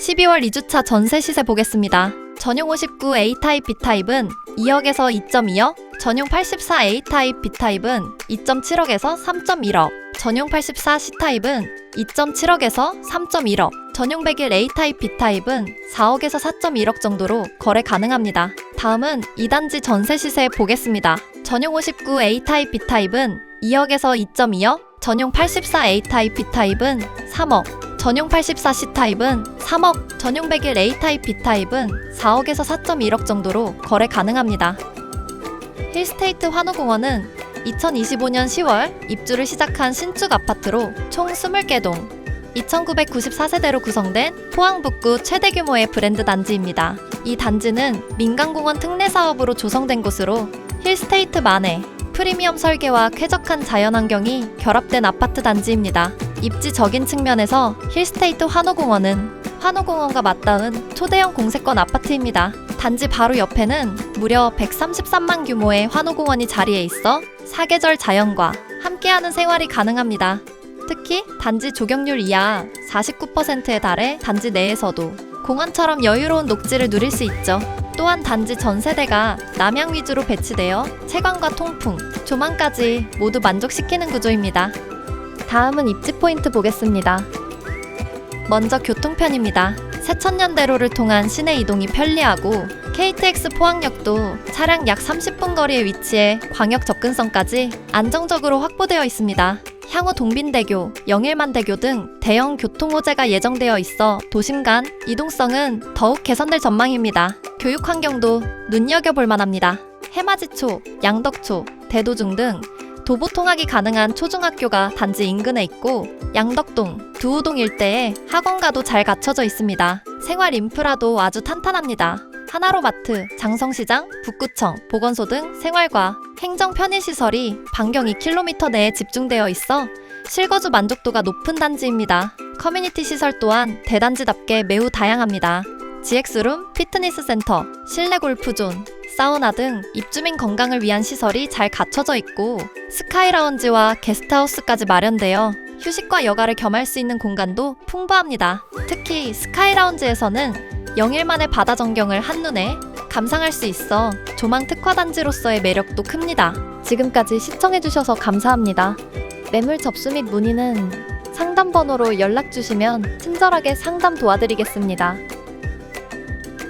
12월 2주차 전세 시세 보겠습니다. 전용 59 A타입 B타입은 2억에서 2.2억, 전용 84 A타입 B타입은 2.7억에서 3.1억, 전용 84 C타입은 2.7억에서 3.1억, 전용 101 A타입 B타입은 4억에서 4.1억 정도로 거래 가능합니다. 다음은 2단지 전세 시세 보겠습니다. 전용 59 A타입 B타입은 2억에서 2.2억, 전용 84 A타입 B타입은 3억, 전용 84 C타입은 3억, 전용 101 A타입 B타입은 4억에서 4.1억 정도로 거래 가능합니다. 힐스테이트 환호공원은 2025년 10월 입주를 시작한 신축 아파트로 총 20개 동, 2994세대로 구성된 포항 북구 최대 규모의 브랜드 단지입니다. 이 단지는 민간공원 특례 사업으로 조성된 곳으로 힐스테이트만의 프리미엄 설계와 쾌적한 자연환경이 결합된 아파트 단지입니다. 입지적인 측면에서 힐스테이트 환호공원은 환호공원과 맞닿은 초대형 공세권 아파트입니다. 단지 바로 옆에는 무려 133만 규모의 환호공원이 자리해 있어 사계절 자연과 함께하는 생활이 가능합니다. 특히 단지 조경률 이하 49%에 달해 단지 내에서도 공원처럼 여유로운 녹지를 누릴 수 있죠. 또한 단지 전 세대가 남향 위주로 배치되어 채광과 통풍, 조망까지 모두 만족시키는 구조입니다. 다음은 입지 포인트 보겠습니다. 먼저 교통편입니다. 새천년대로를 통한 시내 이동이 편리하고 KTX 포항역도 차량 약 30분 거리에 위치해 광역 접근성까지 안정적으로 확보되어 있습니다. 향후 동빈대교, 영일만대교 등 대형 교통 호재가 예정되어 있어 도심 간 이동성은 더욱 개선될 전망입니다. 교육 환경도 눈여겨볼 만합니다. 해마지초, 양덕초, 대도중 등 도보 통학이 가능한 초중학교가 단지 인근에 있고 양덕동, 두우동 일대에 학원가도 잘 갖춰져 있습니다. 생활 인프라도 아주 탄탄합니다. 하나로마트, 장성시장, 북구청, 보건소 등 생활과 행정 편의시설이 반경 2km 내에 집중되어 있어 실거주 만족도가 높은 단지입니다. 커뮤니티 시설 또한 대단지답게 매우 다양합니다. GX룸, 피트니스 센터, 실내 골프존, 사우나 등 입주민 건강을 위한 시설이 잘 갖춰져 있고 스카이 라운지와 게스트하우스까지 마련되어 휴식과 여가를 겸할 수 있는 공간도 풍부합니다. 특히 스카이 라운지에서는 영일만의 바다 전경을 한눈에 감상할 수 있어 조망 특화 단지로서의 매력도 큽니다. 지금까지 시청해주셔서 감사합니다. 매물 접수 및 문의는 상담 번호로 연락 주시면 친절하게 상담 도와드리겠습니다.